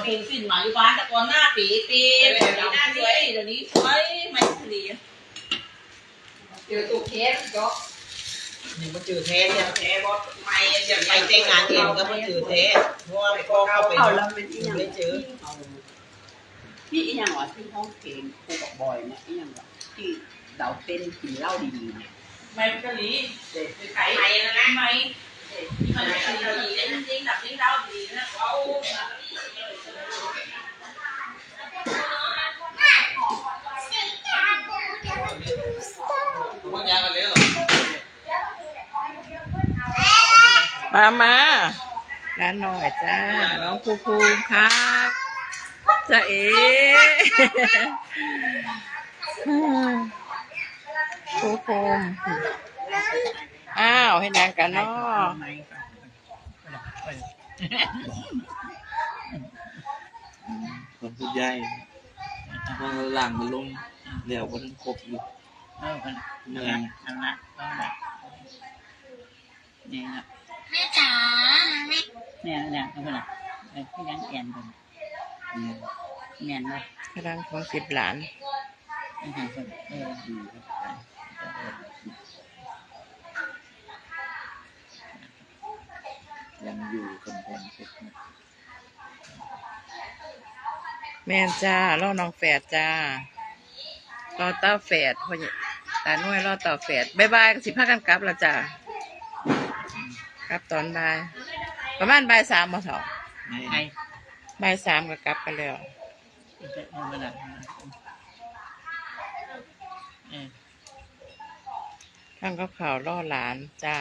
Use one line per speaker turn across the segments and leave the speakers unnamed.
จะพูดขึ้นมาอยู่บ้านแต่ก่อนหน้าปีปีเดี๋ยวนี้หน้าสวยเดี๋ยวนี้สวยไม่ดี
เจอตู้เคสก็
นี่มันจืดแท้เนี่ยแท้บอสไม่จะไปแต่งงานเองก็มันจืดแท้เพราะว่าพ่อเข้าไป
เอาแล้ว
ไม่เจอ
พี่อีหยังวะที่ห้องเพลงครูบอกบอยเนี่ยอีหยังวะที่เดาเต้นกินเหล้าดีๆเนี่ย
ไม่กะหลีเด็กไข่ไม่นะนะไม่มันกะหลีจริงๆแบบนี้เราดีนะเขา
มันยางกันเลยเหรอ
มามาร้านหน่อยจ้า น้องภูภูมิครับจะเอ๋ภูภูมิอ้าว ให้นางกันเนาะ
คนพูดใหญ่มันหลังมันลงเดี๋ยวมันครบอยู่
เออกัน
เมื่อย
นั่นนะนั่นนะนี่นะ
แม่จ๋าแม่
เนี่ยเนี่ยเอาไปละไอ้พี่ยังเอียนกัน
เนี่ย
เนียนเลย
กำลังของสิบหลาน
ไอ้ห่างคนเออ
ดีครับยังอยู่กำแพงเพชรนะ
แม่นจ้าล่อน้องแฝดจ้ารอเต้าแฝดพ่อใหญ่ตาหน่วยรอเต้าแฝดบายบายก็สิพากันกลับแล้วจ้า กลับตอนบ่าย ประมาณบ่ายสามมาสอง
ไม่
ไอ้
บ่ายสามก็กลับกันแล้ว
เอาไปละเออ
ท่านก็ข่าวล่อหลานจ้า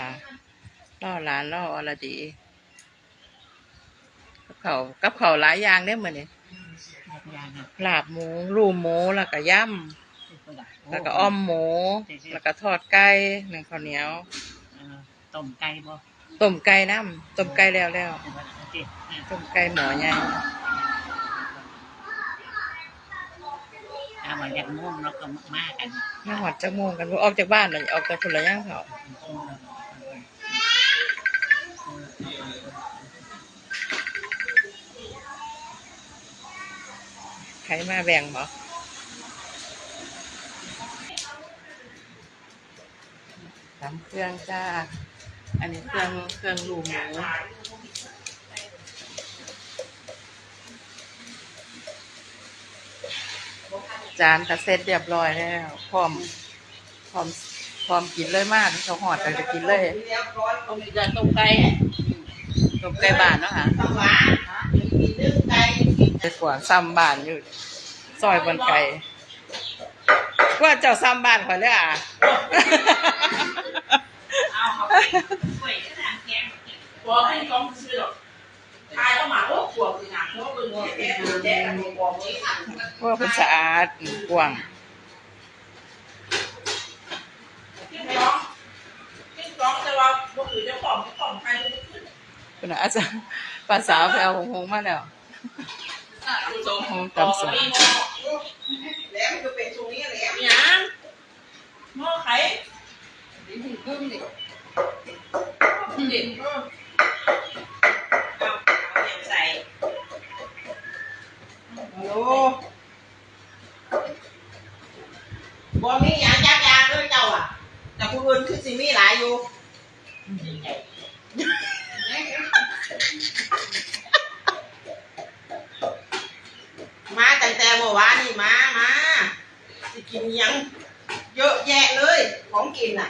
ล่อหลานล่ออรดีกับเขาวกับเขาวหลายอย่างได้เหมือนนี่
ยานะ
ลาบหมูรูหมูแล้วก็ย่ำแล้วก็อ้อมหมู แล้วก็ทอดไก่หนึ่งข้าวเหนียว
ต้มไก่บ่
ต้มไก่น้ำต้มไก่แล้วแล้ว
โอเค
ต้มไก่หมอใหญ่
เอามาจากม่วงแล้วก็มากัน
มาหอดจักโมงกันบ่ออกจากบ้านเลยออกจากคนละย่างเขาใครมาแบ่งบ่ทำเครื่องจ้า อันนี้เครื่องเครื่องรูหมูจานก็เสร็จเรียบร้อยแล้วพร้อมพร้อมพร้อมกินเลยมากเขาหอดกันจะกินเลย
เรียบร้อย
ต้องมีการต้มไก่
ต้มไก่บ้านเนาะค่ะ
สวรรค์มีนึ่งไก่
ไปกว่าซ้ำบ้านอยู่ซอยบนไก่ว่าเจ้าซ้ำบ้านข่อยเลยอะ
เอาเขาไปไปแกงตัวให้กองซื้อหรอกทายเข้ามาโอ้ขวบสินะเพราะเป็นหัว
แก่
เป็น
แก่บอกนี้อะ
ว่าเป็นสะอาดกว้าง
ที่ร้องที่ร้องแต่ว่าบ่คือเจ้าของเจ้าของใครไม่ขึ้น
คุณอาจารย์ภาษาวไปเอาหงๆมาแล้ว
ส่ง
หงตำสม
แล้วมันก็เป็นตรงนี้แหละ
ยังหม้อไข่
นี่ถึงครึ่งดิ
เด็ก
เอาเอาอย่างใส่ฮัลโหลบ่มีหยังจักอย่างเลยเจ้าอะ แต่ผู้อื่นคือสิมีหลายอยู่มาแต่แต่เมื่อวานนี่มามาสิกินหยัง เยอะแยะเลยของกินอะ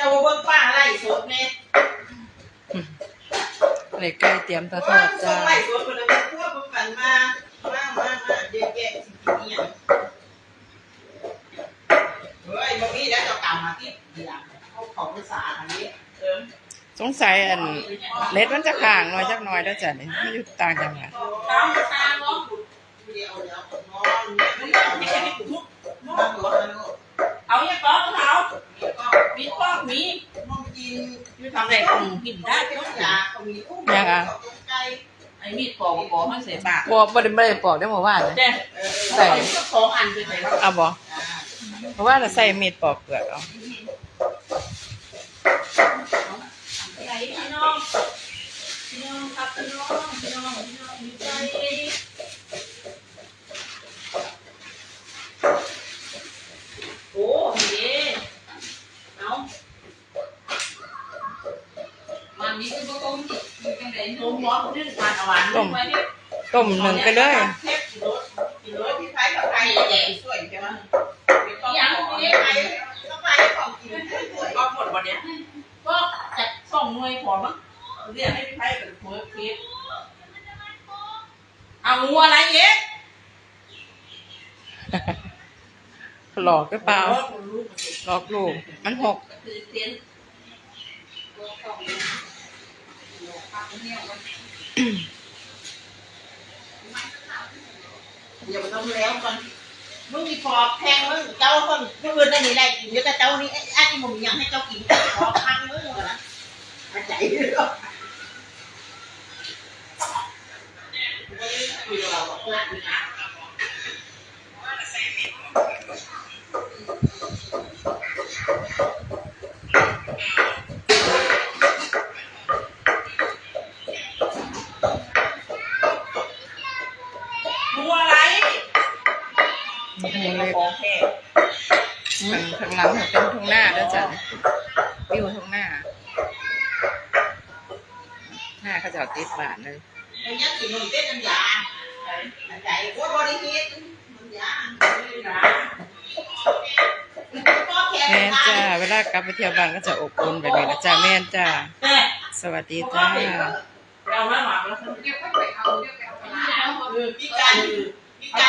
อืม
เจ้าบ่เบิ่งป้าไล่สดแน่
เลยไก่เตรียมตะทอด
ส่
จ้า
งไล่สดคนละพวกพวกกันมา มามามาเยอะแยะสิกินหยังเฮ้ยบ่มีแล้วเจ้ากลับมาที่เดียวเขาของภาษาอันนี้
เติม
สงสัยอันเล็ดมันจะข่างหน่อยจักหน่อยแล้วจ้ะนี่ไม่อยู่ต่างจังหวัด
ตามตามเนาะ
เดียวเดี๋ยวนอนไม่เอา
ไม่
แล้
ใช่
ว
ให้ทุก
นอนหัวมันก็
เอาอย่างก้อนเขา
มีก็
มีก้อนมี
มองกิน
มีทำอะไรกลุ่มกินได้
ได้
ก็
ก็
อยา
ยาเขามีอุ้มไก่
ไอ้มีดปอกปอกให้ใส่ปาก
บ่บ่ได้บ่ได้ปอกได้เมื่อวานเลย
เด้
เออ
ใส่สองอันไปใส่
เอาบ่เพราะว่าเราใส่มีดปอกเปลือกเอา
ใส่พี่น้องพี่น้องครับพี่น้องพี่น้องพี่น้องดีใจโอ้เย่เอา
มันมีคือบ่ต้มมีจังได๋
ต้มหม้อ นึ่งทานเอาหวานลงไว้เนี่ย
ต้มหนึ่งไปเลย
เทปกิโลกิโลพี่ไผ่กับไผ่ใหญ่สวยใช่ไหม
ยังไม่ได้
ไผ่ต้องไผ่ของกินสวย
ก็หมดวันเนี้ยก็จัดสองหน่วยพอมั้งเรียกให้พี่ไพ่เป็นหัวคลิปเอางูอะไรเอ๊ะ
หลอกหรือเปล่า
ลูก
หลอกลูก มันหก
คือเตียน
อย่าไปต้องแล้วก่อนมึงมีปอบแพงมึงเจ้าคนมึงอื่นได้นี่ได้กินเดี๋ยวแต่เจ้านี่ไอ้ไอ้ที่มึงยังให้เจ้ากินปอบพังมึงเหรอนะใจเย
อะกับเราเพื่อนนะงูอะไร
หมูเล็ก
ของแท้
มันข้างหลังมันเป็นทุ่งหน้าแล้วจ้ะวิวทุ่งหน้า หน้าเขาจะเอาติดบานเลย
ไอ้ยักษ์กินนมเต้นน้ำยาใจโคตรบริฮิตน้ำยา
แม่นจ้าเวลากลับไปเที่ยวบ้านก็จะอบอุ่นแบบนี้นะจ้าแม่นจ้า
แต่
สวัสดีจ้า
เราไม่หวังแล้ว
เดี๋ยวค่อยไปเอาเดี๋ยวไปเอาไปเอา
คือพี่กัน
เ